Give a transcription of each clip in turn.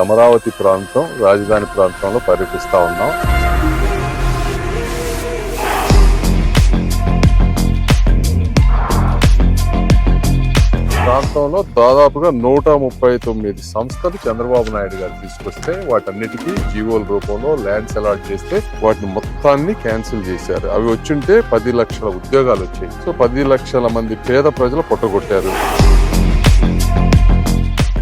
అమరావతి ప్రాంతం రాజధాని ప్రాంతంలో పర్యటిస్తూ ఉన్నాం. ప్రాంతంలో దాదాపుగా నూట ముప్పై తొమ్మిది సంస్థలు చంద్రబాబు నాయుడు గారు తీసుకొస్తే వాటన్నిటికీ జీవోల రూపంలో ల్యాండ్స్ అలాట్ చేస్తే వాటిని మొత్తాన్ని క్యాన్సిల్ చేశారు. అవి వచ్చుంటే పది లక్షల ఉద్యోగాలు వచ్చాయి. సో పది లక్షల మంది పేద ప్రజలు పొట్టగొట్టారు.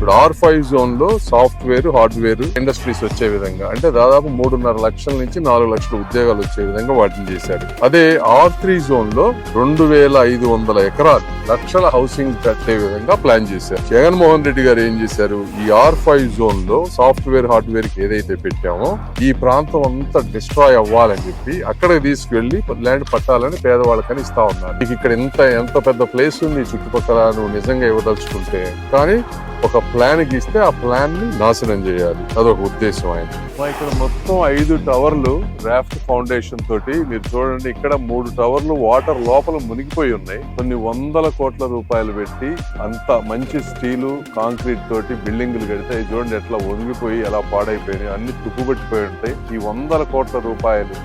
ఇప్పుడు ఆర్ ఫైవ్ జోన్లో సాఫ్ట్వేర్ హార్డ్వేర్ ఇండస్ట్రీస్ వచ్చే విధంగా అంటే దాదాపు మూడున్నర లక్షల నుంచి నాలుగు లక్షల ఉద్యోగాలు వచ్చే విధంగా వాటిని చేశారు. అదే ఆర్ త్రీ జోన్లో రెండు వేల ఐదు వందల ఎకరాలు లక్షల హౌసింగ్ కట్టే విధంగా ప్లాన్ చేశారు. జగన్మోహన్ రెడ్డి గారు ఏం చేశారు? ఈ ఆర్ ఫైవ్ జోన్లో సాఫ్ట్వేర్ హార్డ్వేర్కి ఏదైతే పెట్టామో ఈ ప్రాంతం అంతా డిస్ట్రాయ్ అవ్వాలని చెప్పి అక్కడికి తీసుకెళ్ళి ల్యాండ్ పట్టాలని పేదవాళ్ళకని ఇస్తా ఉన్నారు. నీకు ఇక్కడ ఎంత ఎంత పెద్ద ప్లేస్ ఉంది చుట్టుపక్కల నువ్వు నిజంగా ఇవ్వదలుచుకుంటే. కానీ ఒక ప్లాన్ గీస్తే ఆ ప్లాన్ని నాశనం చేయాలి. అదొక ఉద్దేశం ఆయన ఇక్కడ మొత్తం ఐదు టవర్లు రాఫ్ట్ ఫౌండేషన్ తోటి మీరు చూడండి ఇక్కడ మూడు టవర్లు వాటర్ లోపల మునిగిపోయి ఉన్నాయి. కొన్ని వందల కోట్ల రూపాయలు పెట్టి అంత మంచి స్టీలు కాంక్రీట్ తోటి బిల్డింగులు కడితే చూడండి ఎట్లా వంగిపోయి ఎలా పాడైపోయినాయి అన్ని తుప్పుబట్టిపోయి ఉంటాయి. ఈ వందల కోట్ల రూపాయలు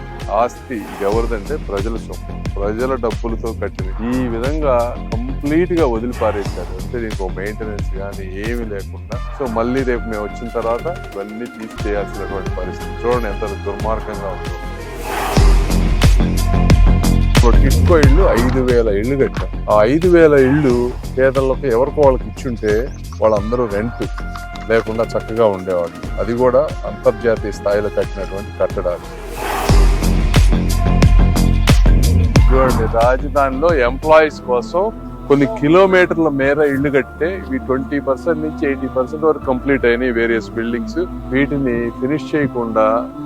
ఆస్తి ఎవరిదంటే ప్రజల సొమ్ము. ప్రజల డబ్బులతో కట్టిన ఈ విధంగా కంప్లీట్గా వదిలిపారేశారు. అంటే దీనికి మెయింటెనెన్స్ కానీ ఏమీ లేకుండా. సో మళ్ళీ రేపు మేము వచ్చిన తర్వాత ఇవన్నీ తీసుకేయాల్సినటువంటి పరిస్థితి. చూడండి ఎంత దుర్మార్గంగా ఉంటుంది ఇప్పుడు టిట్కో ఇల్లు ఐదు వేల ఇళ్ళు కట్టాం ఆ ఐదు వేల ఇళ్ళు పేదలకు ఎవరికో వాళ్ళకి ఇచ్చుంటే వాళ్ళందరూ రెంట్ లేకుండా చక్కగా ఉండేవాళ్ళు. అది కూడా అంతర్జాతీయ స్థాయిలో కట్టినటువంటి కట్టడాలు. చూడండి రాజధానిలో ఎంప్లాయీస్ కోసం కొన్ని కిలోమీటర్ల మేర ఇల్లు కట్టే ఇవి ట్వంటీ పర్సెంట్ నుంచి ఎయిటీ పర్సెంట్ వరకు కంప్లీట్ అయినాయి వేరియస్ బిల్డింగ్స్. వీటిని ఫినిష్ చేయకుండా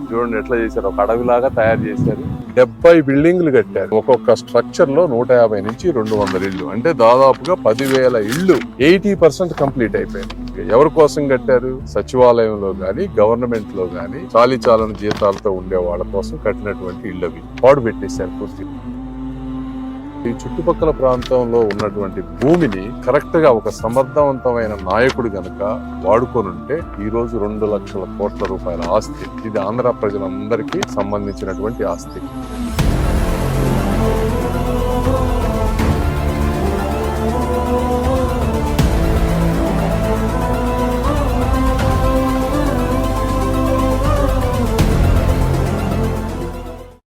చూడండి ఎట్లా చేశారు. ఒక అడవిలాగా తయారు చేశారు. డెబ్బై బిల్డింగ్లు కట్టారు. ఒక్కొక్క స్ట్రక్చర్లో నూట యాభై నుంచి రెండు వందల ఇల్లు అంటే దాదాపుగా పదివేల ఇల్లు ఎయిటీ పర్సెంట్ కంప్లీట్ అయిపోయింది. ఎవరి కోసం కట్టారు? సచివాలయంలో గాని గవర్నమెంట్లో గాని చాలీ చాలని జీతాలతో ఉండే వాళ్ళ కోసం కట్టినటువంటి ఇళ్ళు అవి. పాడు పెట్టేశారు పూర్తి ఈ చుట్టుపక్కల ప్రాంతంలో ఉన్నటువంటి భూమిని కరెక్ట్గా ఒక సమర్థవంతమైన నాయకుడు గనక వాడుకోనుంటే ఈ రోజు రెండు లక్షల కోట్ల రూపాయల ఆస్తి. ఇది ఆంధ్ర ప్రజలందరికీ సంబంధించినటువంటి ఆస్తి.